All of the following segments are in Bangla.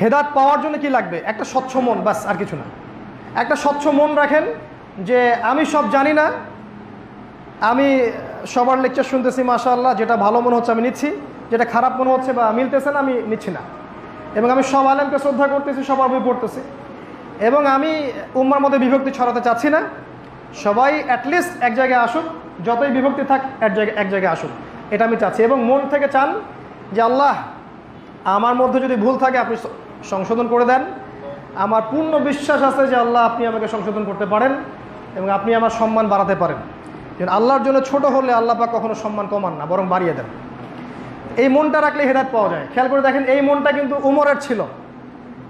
হেদাত পাওয়ার জন্য কি লাগবে? একটা স্বচ্ছ মন বাস আর কিছু না। একটা স্বচ্ছ মন রাখেন যে আমি সব জানি না। আমি সবার লেকচার শুনতেছি, মাশাআল্লাহ, যেটা ভালো মনে হচ্ছে আমি নিচ্ছি। যেটা খারাপ মনে হচ্ছে বা মিলতেছে না, আমি নিচ্ছি না। এবং আমি সব আলেমকে শ্রদ্ধা করতেছি, সবার বই পড়তেছি। এবং আমি উম্মার মধ্যে বিভক্তি ছড়াতে চাচ্ছি না। সবাই অ্যাটলিস্ট এক জায়গায় আসুক, যতই বিভক্তি থাক, এক জায়গায় এক জায়গায় আসুক। এটা আমি চাচ্ছি। এবং মন থেকে চান যে, আল্লাহ, আমার মধ্যে যদি ভুল থাকে, আপনি সংশোধন করে দেন। আমার পূর্ণ বিশ্বাস আছে যে আল্লাহ আপনি আমাকে সংশোধন করতে পারেন এবং আপনি আমার সম্মান বাড়াতে পারেন। যেন আল্লাহর জন্য ছোট হলে আল্লাহ পাক কখনো সম্মান কমান না, বরং বাড়িয়ে দেন। এই মনটা রাখলে হেদায়ত পাওয়া যায়। খেয়াল করে দেখেন, এই মনটা কিন্তু উমরের ছিল।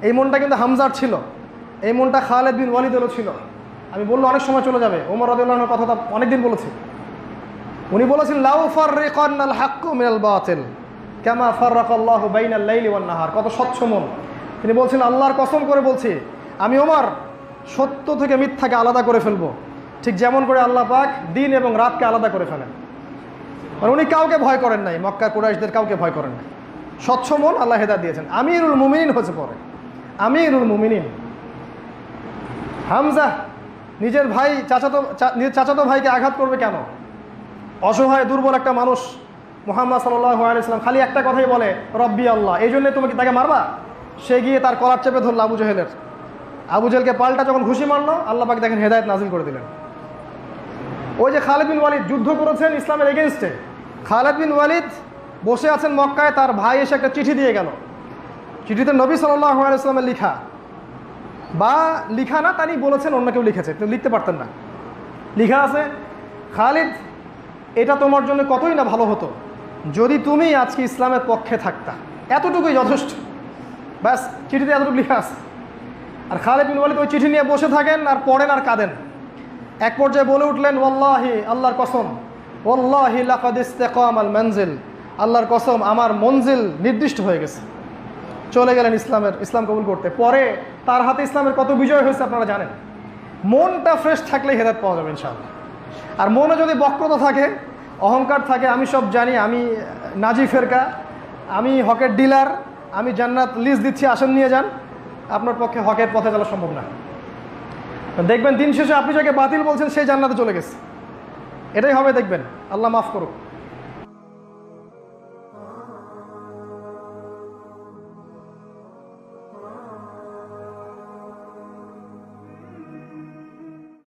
এই মনটা কিন্তু হামজার ছিল। এই মনটা খালেদ বিন ওয়ালিদেরও ছিল। আমি বলল, অনেক সময় চলে যাবে। ওমর রদুল্লাহর কথা তো অনেকদিন বলেছি। উনি বলেছেন, লাউ ফাররিকান্নাল হাক্কু মিনাল বাতিল, কামা ফাররাকাল্লাহু বাইনাল লাইলি ওয়ান নাহার। কত স্বচ্ছ মন। তিনি বলছেন, আল্লাহর কসম করে বলছি, আমি ওমর, সত্য থেকে মিথ্যাকে আলাদা করে ফেলব। ঠিক যেমন করে আল্লাহ পাক দিন এবং রাতকে আলাদা করে ফেলেন। মানে উনি কাউকে ভয় করেন নাই মক্কা কুরাইশদের কাউকে ভয় করেন নাই। স্বচ্ছ মন আল্লাহ হেদাত দিয়েছেন। আমিরুল মুমিনিন হয়েছে পরে। আমিরুল মুমিনিন। হামজা, নিজের ভাই, চাচাতো নিজের চাচাতো ভাইকে আঘাত করবে কেন? অসহায়, দুর্বল একটা মানুষ। মোহাম্মদ সাল্লাহ আলাইসলাম খালি একটা কথাই বলে, রব্বি আল্লাহ। এই জন্যে তুমি কি তাকে মারবা? সে গিয়ে তার কলার চেপে ধরলো আবু জহেলের। আবু জেলকে পাল্টা যখন ঘুষি মারলো, আল্লাহ পাক দেখেন হেদায়ত নাজিল করে দিলেন। ওই যে খালেদ বিন ওয়ালিদ যুদ্ধ করেছেন ইসলামের এগেনস্টে খালেদ বিন ওয়ালিদ বসে আছেন মক্কায়, তার ভাই এসে একটা চিঠি দিয়ে গেল। চিঠিতে নবী আলাইসলামের লিখা। বা লিখা না, তানি বলেছেন, অন্য কেউ লিখেছে লিখতে পারতেন না। লিখা আছে, খালিদ, এটা তোমার জন্য কতই না ভালো হতো, যদি তুমি আজকে ইসলামের পক্ষে থাকতা। এতটুকুই যথেষ্ট। ব্যাস, চিঠিতে এতটুকু লিখা আছে। আর খালেদ বিন ওয়ালিদ ওই চিঠি নিয়ে বসে থাকেন আর পড়েন আর কাঁদেন। এক পর্যায়ে বলে উঠলেন, ওয়াল্লাহি, আল্লাহর কসম, ওয়াল্লাহি লাকাদ ইস্তাকাম আল মঞ্জিল আল্লাহর কসম, আমার মঞ্জিল নির্দিষ্ট হয়ে গেছে। চলে গেলেন ইসলামের, ইসলাম কবুল করতে। পরে তার হাতে ইসলামের কত বিজয় হয়েছে আপনারা জানেন? মনটা ফ্রেশ থাকলে হেদায়ত পাওয়া যাবে ইনশাআল্লাহ। আর মনে যদি বক্রতা থাকে, অহংকার থাকে, আমি সব জানি, আমি নাজি ফেরকা আমি হকের ডিলার আমি জান্নাত লিস্ট দিচ্ছি, আসন নিয়ে যান। আপনার পক্ষে হকের পথে চলা সম্ভব না। দেখবেন দিন শেষে আপনি যাকে বাতিল বলছেন সেই জান্নাতে চলে গেছে। এটাই হবে, দেখবেন। আল্লাহ মাফ করুক।